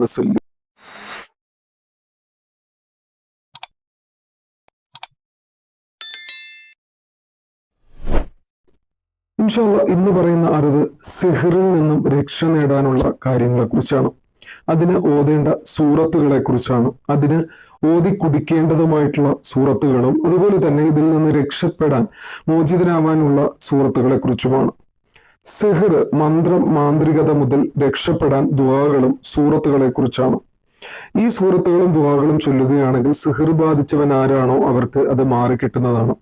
വസല്ലം. ഇൻഷാല്ല ഇന്ന് പറയുന്ന അറിവ് സിഹറിൽ നിന്നും രക്ഷ നേടാനുള്ള കാര്യങ്ങളെ കുറിച്ചാണ് അതിന് ഓതേണ്ട സൂറത്തുകളെ കുറിച്ചാണ് അതിന് ഓതി കുടിക്കേണ്ടതുമായിട്ടുള്ള സൂറത്തുകളും അതുപോലെ തന്നെ ഇതിൽ നിന്ന് രക്ഷപ്പെടാൻ മോചിതനാവാനുള്ള സൂറത്തുകളെ കുറിച്ചുമാണ് സിഹർ മന്ത്രം മാന്ത്രികത മുതൽ രക്ഷപ്പെടാൻ ദുവാകളും സൂറത്തുകളെ കുറിച്ചാണ് ഈ സൂറത്തുകളും ദുവാകളും ചൊല്ലുകയാണെങ്കിൽ സിഹർ ബാധിച്ചവൻ ആരാണോ അവർക്ക് അത് മാറിക്കിട്ടുന്നതാണ്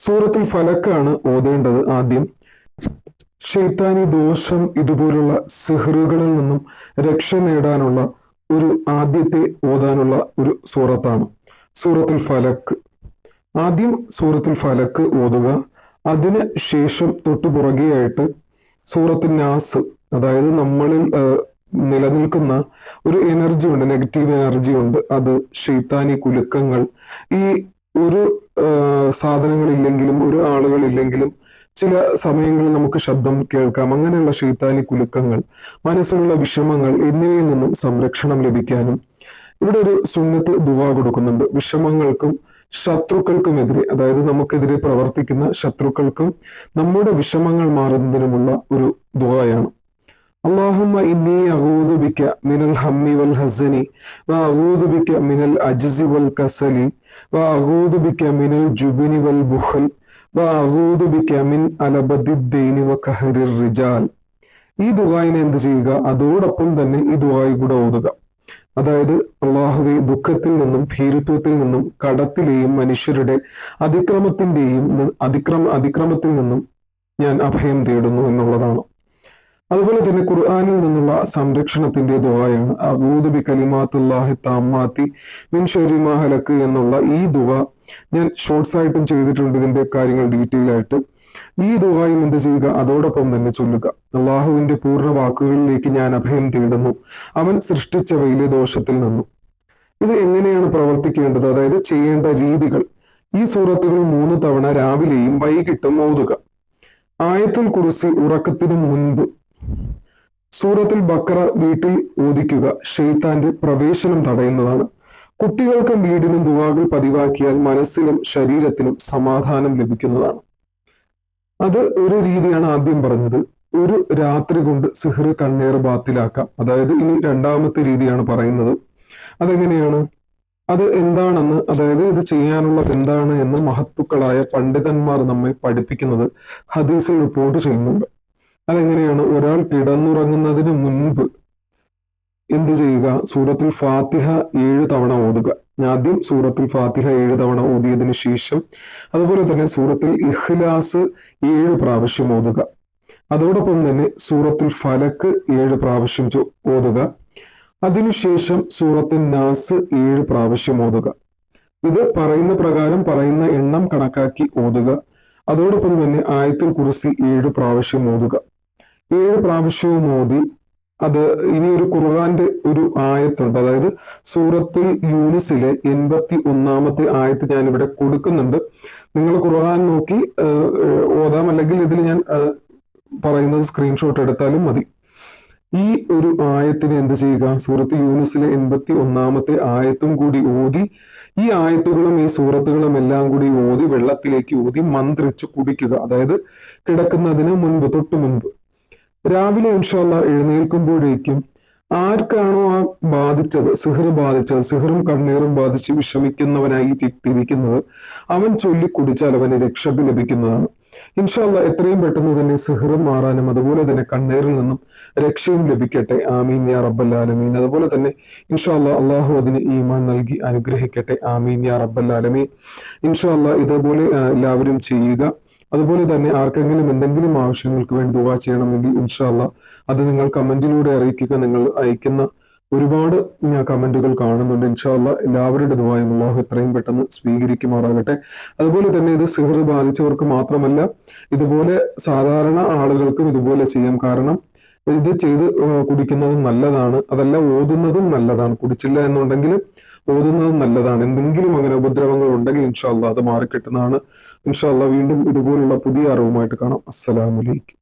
സൂറത്തിൽ ഫലക്കാണ് ഓതേണ്ടത് ആദ്യം. ഷെയ്ത്താനി ദോഷം ഇതുപോലുള്ള സിഹറുകളിൽ നിന്നും രക്ഷ നേടാനുള്ള ഒരു ആദ്യത്തെ ഓതാനുള്ള ഒരു സൂറത്താണ്. സൂറത്തുൽ ഫലക്ക്. ആദ്യം സൂറത്തുൽ ഫലക്ക് ഓതുക. അതിന് ശേഷം തൊട്ടു പുറകെയായിട്ട് സൂറത്ത് നാസ് അതായത് നമ്മളിൽ നിലനിൽക്കുന്ന ഒരു എനർജി ഉണ്ട് നെഗറ്റീവ് എനർജി ഉണ്ട്. അത് ഷെയ്ത്താനി കുലുക്കങ്ങൾ. ഈ ഒരു സാധനങ്ങളില്ലെങ്കിലും ഒരു ആളുകളില്ലെങ്കിലും ചില സമയങ്ങളിൽ നമുക്ക് ശബ്ദം കേൾക്കാം. അങ്ങനെയുള്ള ഷെയ്ത്താനി കുലുക്കങ്ങൾ മനസ്സിലുള്ള വിഷമങ്ങൾ എന്നിവയിൽ നിന്നും സംരക്ഷണം ലഭിക്കാനും ഇവിടെ ഒരു സുന്നത്ത് ദുവാ കൊടുക്കുന്നുണ്ട്. വിഷമങ്ങൾക്കും ശത്രുക്കൾക്കുമെതിരെ അതായത് നമുക്കെതിരെ പ്രവർത്തിക്കുന്ന ശത്രുക്കൾക്കും നമ്മുടെ വിഷമങ്ങൾ മാറുന്നതിനുമുള്ള ഒരു ദുആയാണ്. അള്ളാഹുമ്മ ഇന്നി മിനൽ ഹമ്മി വൽ വ മിനൽ വൽ കസലി വ മിനൽ വൽ വ മിൻ വ റിജാൽ. ഈ ദുആയിനെ എന്ത് ചെയ്യുക? അതോടൊപ്പം തന്നെ ഈ ദുആയി കൂടെ ഓതുക. അതായത് അള്ളാഹുവെ ദുഃഖത്തിൽ നിന്നും ഭീരുത്വത്തിൽ നിന്നും കടത്തിലെയും മനുഷ്യരുടെ അതിക്രമത്തിന്റെയും അതിക്രമ അതിക്രമത്തിൽ നിന്നും ഞാൻ അഭയം തേടുന്നു എന്നുള്ളതാണ്. അതുപോലെ തന്നെ ഖുർആാനിൽ നിന്നുള്ള സംരക്ഷണത്തിന്റെ ദുവായാണ് അഊദു ബി കലിമാത്തുല്ലാഹി താമാത്തി മിൻ ഹലക്ക് എന്നുള്ള ഈ ദുവ ഞാൻ ഷോർട്സ് ആയിട്ടും ചെയ്തിട്ടുണ്ട് ഇതിന്റെ കാര്യങ്ങൾ ഡീറ്റെയിൽ ആയിട്ട്. ഈ ദുആയും എന്ത് ചെയ്യുക? അതോടൊപ്പം തന്നെ ചൊല്ലുക. അള്ളാഹുവിന്റെ പൂർണ വാക്കുകളിലേക്ക് ഞാൻ അഭയം തേടുന്നു. അവൻ സൃഷ്ടിച്ചവയിലെ ദോഷത്തിൽ നിന്നു. ഇത് എങ്ങനെയാണ് പ്രവർത്തിക്കേണ്ടത്? അതായത് ചെയ്യേണ്ട രീതികൾ. ഈ സൂറത്തുകൾ മൂന്ന് തവണ രാവിലെയും വൈകിട്ടും ഓതുക. ആയത്തുൽ കുറിസി ഉറക്കത്തിനു മുൻപ് സൂറത്തിൽ ബക്കറ വീട്ടിൽ ഓദിക്കുക ഷെയ്ത്താന്റെ പ്രവേശനം തടയുന്നതാണ്. കുട്ടികൾക്കും വീടിനും ദുവാകൾ പതിവാക്കിയാൽ മനസ്സിലും ശരീരത്തിനും സമാധാനം ലഭിക്കുന്നതാണ്. അത് ഒരു രീതിയാണ് ആദ്യം പറഞ്ഞത്. ഒരു രാത്രി കൊണ്ട് സിഹർ കണ്ണീർ ബാത്തിലാക്കാം. അതായത് ഇനി രണ്ടാമത്തെ രീതിയാണ് പറയുന്നത്. അതെങ്ങനെയാണ്? അത് എന്താണെന്ന് അതായത് ഇത് ചെയ്യാനുള്ളത് എന്താണ് എന്ന് മഹത്തുക്കളായ പണ്ഡിതന്മാർ നമ്മെ പഠിപ്പിക്കുന്നത് ഹദീസിൽ റിപ്പോർട്ട് ചെയ്യുന്നുണ്ട്. അതെങ്ങനെയാണ്? ഒരാൾ കിടന്നുറങ്ങുന്നതിന് മുൻപ് എന്ത് ചെയ്യുക? സൂറത്തിൽ ഫാത്തിഹ ഏഴ് തവണ ഓതുക. ആദ്യം സൂറത്തുൽ ഫാത്തിഹ ഏഴ് തവണ ഓതിയതിന് ശേഷം അതുപോലെ തന്നെ സൂറത്തിൽ ഇഖ്ലാസ് ഏഴ് പ്രാവശ്യം ഓതുക. അതോടൊപ്പം തന്നെ സൂറത്തുൽ ഫലക്ക് ഏഴ് പ്രാവശ്യം ഓതുക. അതിനുശേഷം സൂറത്തുൽ നാസ് ഏഴ് പ്രാവശ്യം ഓതുക. ഇത് പറയുന്ന പ്രകാരം പറയുന്ന എണ്ണം കണക്കാക്കി ഓതുക. അതോടൊപ്പം തന്നെ ആയത്തിൽ കുറിച്ച് ഏഴ് പ്രാവശ്യം ഓതുക. ഏഴ് പ്രാവശ്യവും ഓതി അത് ഇനി ഒരു ഖുർആാന്റെ ഒരു ആയത്തുണ്ട്. അതായത് സൂറത്തുൽ യൂനിസിലെ എൺപത്തി ഒന്നാമത്തെ ആയത്ത് ഞാൻ ഇവിടെ കൊടുക്കുന്നുണ്ട്. നിങ്ങൾ ഖുർആൻ നോക്കി ഓതാം. അല്ലെങ്കിൽ ഇതിൽ ഞാൻ പറയുന്നത് സ്ക്രീൻഷോട്ട് എടുത്താലും മതി. ഈ ഒരു ആയത്തിന് എന്ത് ചെയ്യുക? സൂറത്ത് യൂനിസിലെ എൺപത്തി ഒന്നാമത്തെ ആയത്തും കൂടി ഓതി. ഈ ആയത്തുകളും ഈ സൂറത്തുകളും എല്ലാം കൂടി ഓതി വെള്ളത്തിലേക്ക് ഓതി മന്ത്രിച്ച് കുടിക്കുക. അതായത് കിടക്കുന്നതിന് മുൻപ് തൊട്ടു മുൻപ്. രാവിലെ ഇൻഷാല്ല എഴുന്നേൽക്കുമ്പോഴേക്കും ആർക്കാണോ ആ ബാധിച്ചത് സിഹർ ബാധിച്ചത് സിഹറും കണ്ണീറും ബാധിച്ച് വിഷമിക്കുന്നവനായി ഇരിക്കുന്നത് അവൻ ചൊല്ലിക്കുടിച്ചാൽ അവന് രക്ഷ ലഭിക്കുന്നതാണ്. ഇൻഷാല്ല എത്രയും പെട്ടെന്ന് തന്നെ സിഹറും മാറാനും അതുപോലെ തന്നെ കണ്ണീരിൽ നിന്നും രക്ഷയും ലഭിക്കട്ടെ. ആമീൻ യാ റബ്ബല്ലാലമീൻ അതുപോലെ തന്നെ ഇൻഷാല്ല അള്ളാഹു അതിന് ഈമാൻ നൽകി അനുഗ്രഹിക്കട്ടെ. ആമീൻ യാ റബ്ബല്ലാലമീൻ ഇൻഷാല്ല ഇതേപോലെ എല്ലാവരും ചെയ്യുക. അതുപോലെ തന്നെ ആർക്കെങ്കിലും എന്തെങ്കിലും ആവശ്യങ്ങൾക്ക് വേണ്ടി ദുവാ ചെയ്യണമെങ്കിൽ ഇൻഷാല്ല അത് നിങ്ങൾ കമന്റിലൂടെ അറിയിക്കുക. നിങ്ങൾ അയക്കുന്ന ഒരുപാട് കമന്റുകൾ കാണുന്നുണ്ട്. ഇൻഷാല്ല എല്ലാവരുടെ ദുവായും അള്ളാഹു എത്രയും പെട്ടെന്ന് സ്വീകരിക്കുമാറാകട്ടെ. അതുപോലെ തന്നെ ഇത് സിഹർ ബാധിച്ചവർക്ക് മാത്രമല്ല ഇതുപോലെ സാധാരണ ആളുകൾക്കും ഇതുപോലെ ചെയ്യാം. കാരണം ഇത് ചെയ്ത് കുടിക്കുന്നതും നല്ലതാണ്. അതല്ല ഓതുന്നതും നല്ലതാണ്. കുടിച്ചില്ല എന്നുണ്ടെങ്കിൽ ഓതുന്നതും നല്ലതാണ്. എന്തെങ്കിലും അങ്ങനെ ഉപദ്രവങ്ങൾ ഉണ്ടെങ്കിൽ ഇൻഷാല്ല അത് മാറിക്കിട്ടുന്നതാണ്. ഇൻഷാല്ല വീണ്ടും ഇതുപോലുള്ള പുതിയ അറിവുമായിട്ട് കാണാം. അസ്സലാമലൈക്കും